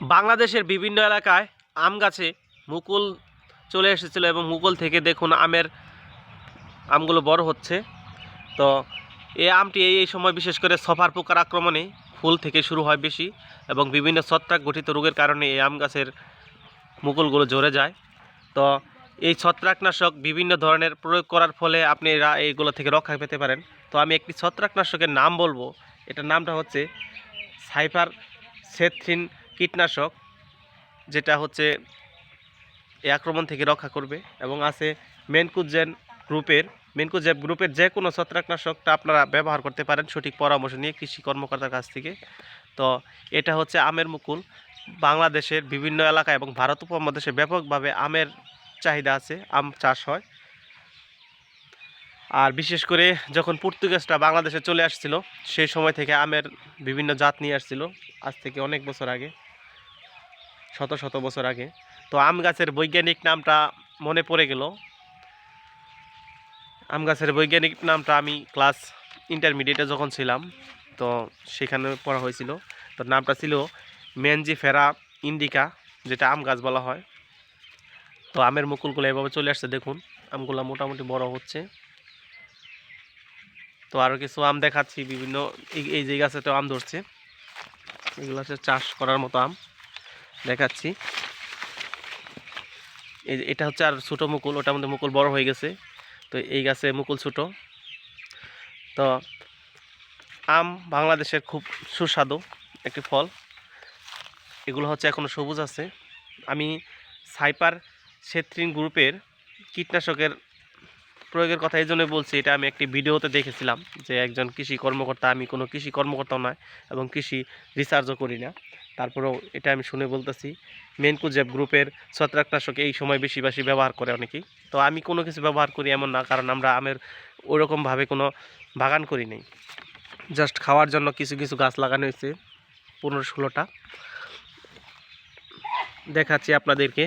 বাংলাদেশের বিভিন্ন এলাকায় আম গাছে মুকুল চলে এসেছিল এবং মুকুল থেকে দেখুন আমের আমগুলো বড় হচ্ছে। তো এই আমটি এই সময় বিশেষ করে সফার পোকার আক্রমণে ফুল থেকে শুরু হয় বেশি এবং বিভিন্ন ছত্রাক গঠিত রোগের কারণে এই আম গাছের মুকুলগুলো ঝরে যায়। তো এই ছত্রাকনাশক বিভিন্ন ধরনের প্রয়োগ করার ফলে আপনি এইগুলো থেকে রক্ষা পেতে পারেন। তো আমি একটি ছত্রাকনাশকের নাম বলব। এটার নামটা হচ্ছে সাইফার সেথ্রিন কীটনাশক, যেটা হচ্ছে এই আক্রমণ থেকে রক্ষা করবে এবং আছে মেনকুজেন গ্রুপের মেনকুজেব গ্রুপের যে কোনো ছত্রাকনাশকটা আপনারা ব্যবহার করতে পারেন সঠিক পরামর্শ নিয়ে কৃষি কর্মকর্তার কাছ থেকে। তো এটা হচ্ছে আমের মুকুল। বাংলাদেশের বিভিন্ন এলাকা এবং ভারত উপমহাদেশে ব্যাপকভাবে আমের চাহিদা আছে, আম চাষ হয়। আর বিশেষ করে যখন পর্তুগিজরা বাংলাদেশে চলে আসছিল, সেই সময় থেকে আমের বিভিন্ন জাত নিয়ে আসছিল, আজ থেকে অনেক বছর আগে। শত শত বছর আগে। তো আম গাছের বৈজ্ঞানিক নামটা মনে পড়ে গেল। আম গাছের বৈজ্ঞানিক নামটা আমি ক্লাস ইন্টারমিডিয়েটে যখন ছিলাম, তো সেখানে পড়া হয়েছিল। তো নামটা ছিল মেনজি ফেরা ইন্ডিকা, যেটা আম গাছ বলা হয়। তো আমের মুকুলগুলো এভাবে চলে আসছে, দেখুন। আমগুলো মোটামুটি বড় হচ্ছে। তো আরও কিছু আম দেখাচ্ছি, বিভিন্ন এই- যে গাছে তো আম ধরছে। এগুলো হচ্ছে চাষ করার মতো আম। দেখাচ্ছি। এই এটা হচ্ছে আর ছোটো মুকুল, ওটার মধ্যে মুকুল বড় হয়ে গেছে। তো এই গাছে মুকুল ছোটো। তো আম বাংলাদেশের খুব সুস্বাদু একটি ফল। এগুলো হচ্ছে এখনও সবুজ আছে। আমি সাইপার সেত্রিন গ্রুপের কীটনাশকের প্রয়োগের কথা এই জন্যই বলছি, এটা আমি একটি ভিডিওতে দেখেছিলাম যে একজন কৃষি কর্মকর্তা, আমি কোনো কৃষি কর্মকর্তাও নয় এবং কৃষি রিসার্চও করি না। তারপরেও এটা আমি শুনে বলতেছি মেনকুজেব গ্রুপের ছত্রাকনাশক এই সময় বেশি বেশি ব্যবহার করে অনেকেই। তো আমি কোনো কিছু ব্যবহার করি এমন না, কারণ আমরা আমের ওরকমভাবে কোনো বাগান করি নেই। জাস্ট খাওয়ার জন্য কিছু কিছু গাছ লাগানো হয়েছে, পনেরো ষোলোটা। দেখাচ্ছি আপনাদেরকে,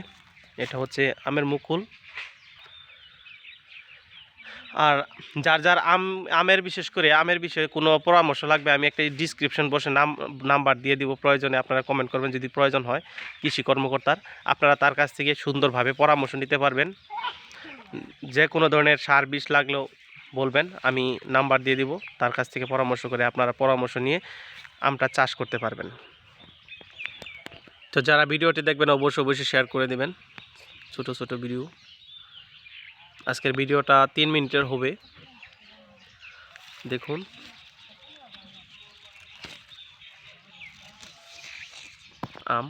এটা হচ্ছে আমের মুকুল। আর যার যার আম, আমের বিশেষ করে, আমের বিষয়ে কোনো পরামর্শ লাগবে, আমি একটা ডিসক্রিপশন বসে নাম নাম্বার দিয়ে দিব, প্রয়োজনে আপনারা কমেন্ট করবেন, যদি প্রয়োজন হয়, কৃষি কর্মকর্তার, আপনারা তার কাছ থেকে সুন্দরভাবে পরামর্শ নিতে পারবেন। যে কোনো ধরনের সার বিষ লাগলেও বলবেন, আমি নাম্বার দিয়ে দিব, তার কাছ থেকে পরামর্শ করে আপনারা পরামর্শ নিয়ে আমটা চাষ করতে পারবেন। তো যারা ভিডিওটি দেখবেন, অবশ্যই অবশ্যই শেয়ার করে দেবেন। ছোট ছোট ভিডিও। আজকের ভিডিওটা তিন মিনিটের হবে। দেখুন। আম।